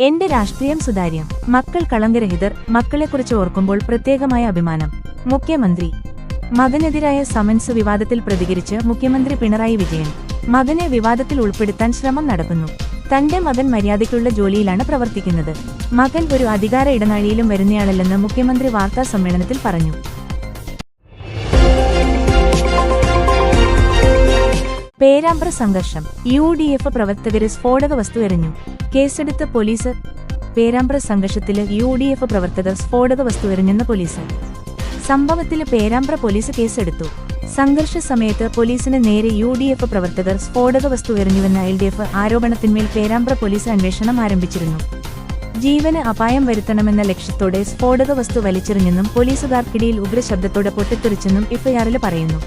എന്റെ രാഷ്ട്രീയം സുതാര്യം. മക്കൾ കളങ്കരഹിതർ മക്കളെക്കുറിച്ച് ഓർക്കുമ്പോൾ പ്രത്യേകമായ അഭിമാനം. മുഖ്യമന്ത്രി. മകനെതിരായ സമൻസ് വിവാദത്തിൽ പ്രതികരിച്ച് മുഖ്യമന്ത്രി പിണറായി വിജയൻ. മകനെ വിവാദത്തിൽ ഉൾപ്പെടുത്താൻ ശ്രമം നടക്കുന്നു. തന്റെ മകൻ മര്യാദയ്ക്കുള്ള ജോലിയിലാണ് പ്രവർത്തിക്കുന്നത്. മകൻ ഒരു അധികാര ഇടനാഴിയിലും വരുന്നയാളല്ലെന്ന് മുഖ്യമന്ത്രി വാർത്താ സമ്മേളനത്തിൽ പറഞ്ഞു. പേരാമ്പ്ര സംഘർഷം. യു ഡി എഫ് പ്രവർത്തകര് സ്ഫോടക വസ്തു എറിഞ്ഞു. കേസെടുത്ത പോലീസ് പേരാമ്പ്ര സംഘർഷത്തിൽ യു ഡി എഫ് പ്രവർത്തകർ സ്ഫോടക വസ്തു എറിഞ്ഞെന്ന് പോലീസ്. സംഭവത്തിൽ പേരാമ്പ്ര പോലീസ് കേസെടുത്തു. സംഘർഷ സമയത്ത് പോലീസിന് നേരെ യു ഡി എഫ് പ്രവർത്തകർ സ്ഫോടക വസ്തു എറിഞ്ഞുവെന്ന എൽ ഡി എഫ് ആരോപണത്തിന്മേൽ പേരാമ്പ്ര പോലീസ് അന്വേഷണം ആരംഭിച്ചിരുന്നു. ജീവന് അപായം വരുത്തണമെന്ന ലക്ഷ്യത്തോടെ സ്ഫോടക വസ്തു വലിച്ചെറിഞ്ഞെന്നും പോലീസുകാർക്കിടയിൽ ഉഗ്രശബ്ദത്തോടെ പൊട്ടിത്തെറിച്ചെന്നും എഫ്ഐആറിൽ പറയുന്നു.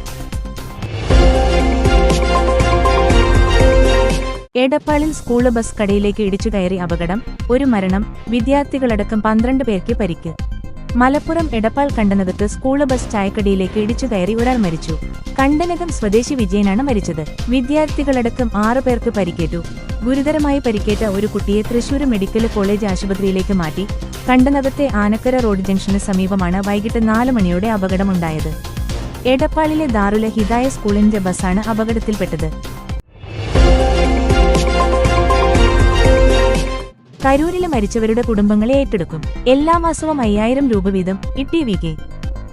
എടപ്പാളിൽ സ്കൂൾ ബസ് കടയിലേക്ക് ഇടിച്ചു കയറി അപകടം ഒരു മരണം വിദ്യാർത്ഥികളടക്കം പന്ത്രണ്ട് പേർക്ക് പരിക്ക്. മലപ്പുറം എടപ്പാൾ കണ്ടനകത്ത് സ്കൂൾ ബസ് ചായക്കടിയിലേക്ക് ഇടിച്ചു കയറി ഒരാൾ മരിച്ചു. കണ്ടനകം സ്വദേശി വിജയനാണ് മരിച്ചത്. വിദ്യാർത്ഥികളടക്കം ആറു പേർക്ക് പരിക്കേറ്റു. ഗുരുതരമായി പരിക്കേറ്റ ഒരു കുട്ടിയെ തൃശൂർ മെഡിക്കൽ കോളേജ് ആശുപത്രിയിലേക്ക് മാറ്റി. കണ്ടനകത്തെ ആനക്കര റോഡ് ജംഗ്ഷന് സമീപമാണ് വൈകിട്ട് നാല് മണിയോടെ അപകടമുണ്ടായത്. എടപ്പാളിലെ ദാറുല ഹിദായ സ്കൂളിന്റെ ബസ്സാണ് അപകടത്തിൽപ്പെട്ടത്. കരൂരിലെ മരിച്ചവരുടെ കുടുംബങ്ങളെ ഏറ്റെടുക്കും. എല്ലാ മാസവും അയ്യായിരം രൂപ വീതം E T V K.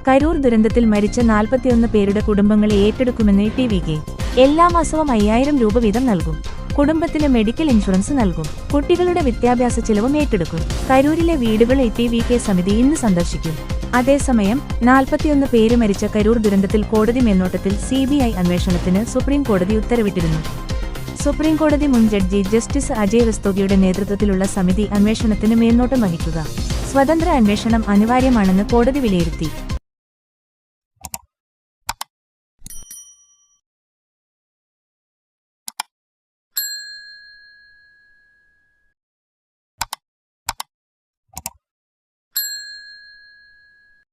Karur ദുരന്തത്തിൽ മരിച്ച നാൽപ്പത്തിയൊന്ന് പേരുടെ കുടുംബങ്ങളെ ഏറ്റെടുക്കുമെന്ന് ഇ ടി വി കെ. എല്ലാ മാസവും അയ്യായിരം രൂപ വീതം നൽകും. കുടുംബത്തിന് മെഡിക്കൽ ഇൻഷുറൻസ് നൽകും. കുട്ടികളുടെ വിദ്യാഭ്യാസ ചെലവും ഏറ്റെടുക്കും. കരൂരിലെ വീടുകൾ ഇ ടി വി കെ സമിതി ഇന്ന് സന്ദർശിക്കും. അതേസമയം നാൽപ്പത്തിയൊന്ന് പേര് മരിച്ച കരൂർ ദുരന്തത്തിൽ കോടതി മേൽനോട്ടത്തിൽ സി ബി ഐ അന്വേഷണത്തിന് സുപ്രീം കോടതി ഉത്തരവിട്ടിരുന്നു. സുപ്രീം കോടതി മുൻ ജഡ്ജി ജസ്റ്റിസ് അജയ് റസ്തോഗിയുടെ നേതൃത്വത്തിലുള്ള സമിതി അന്വേഷണത്തിന് മേൽനോട്ടം വഹിക്കുക. സ്വതന്ത്ര അന്വേഷണം അനിവാര്യമാണെന്ന് കോടതി വിലയിരുത്തി.